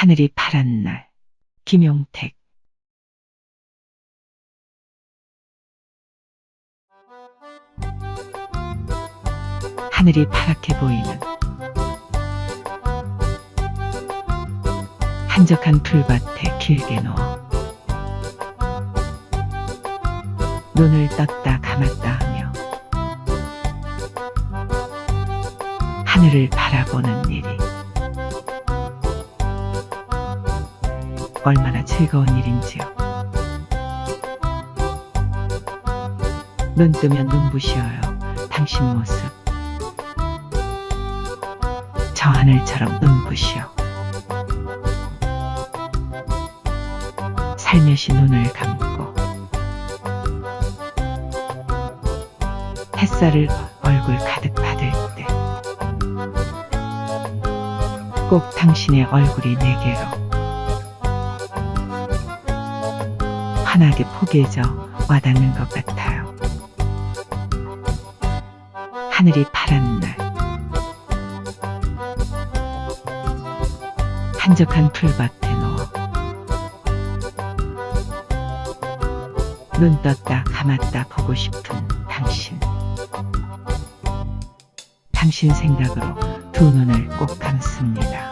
하늘이 파란 날. 김용택. 하늘이 파랗게 보이는 한적한 풀밭에 길게 누워 눈을 떴다 감았다 하며 하늘을 바라보는 일이 얼마나 즐거운 일인지요. 눈 뜨면 눈부셔요. 당신 모습. 저 하늘처럼 눈부시오. 살며시 눈을 감고 햇살을 얼굴 가득 받을 때 꼭 당신의 얼굴이 내게로 환하게 포개져 와닿는 것 같아요. 하늘이 파란 날 한적한 풀밭에 누워 눈 떴다 감았다 보고 싶은 당신 당신 생각으로 두 눈을 꼭 감습니다.